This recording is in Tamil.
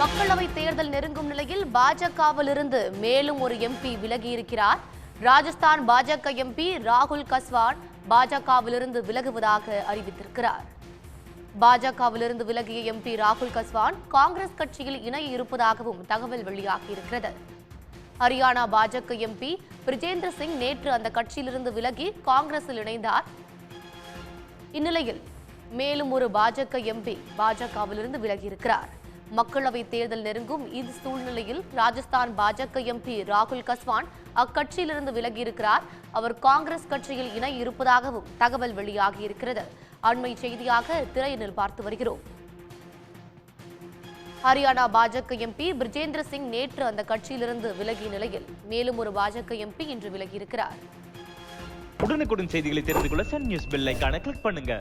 மக்களவை தேர்தல் நெருங்கும் நிலையில் பாஜகவில் இருந்து மேலும் ஒரு எம்பி விலகியிருக்கிறார். ராஜஸ்தான் பாஜக எம்பி ராகுல் கஸ்வான் பாஜகவிலிருந்து விலகுவதாக அறிவித்திருக்கிறார். பாஜகவிலிருந்து விலகிய எம்பி ராகுல் கஸ்வான் காங்கிரஸ் கட்சியில் இணைய இருப்பதாகவும் தகவல் வெளியாகியிருக்கிறது. ஹரியானா பாஜக எம்பி பிரிஜேந்திர சிங் நேற்று அந்த கட்சியிலிருந்து விலகி காங்கிரஸில் இணைந்தார். இந்நிலையில் மேலும் ஒரு பாஜக எம்பி பாஜகவிலிருந்து விலகியிருக்கிறார். மக்களவை தேர்தல் நெருங்கும் இது சூழ்நிலையில் ராஜஸ்தான் பாஜக எம்பி ராகுல் கஸ்வான் அக்கட்சியிலிருந்து விலகியிருக்கிறார். அவர் காங்கிரஸ் கட்சியில் இணை இருப்பதாகவும் தகவல் வெளியாகியிருக்கிறது. அண்மை செய்தியாக திரையினில் பார்த்து வருகிறோம். ஹரியானா பாஜக எம்பி பிரிஜேந்திர சிங் நேற்று அந்த கட்சியிலிருந்து விலகிய நிலையில் மேலும் ஒரு பாஜக எம்பி இன்று விலகியிருக்கிறார். உடனுக்குடன் செய்திகளை தெரிந்து கொள்ள சன் நியூஸ் பெல் ஐக்கான கிளிக் பண்ணுங்க.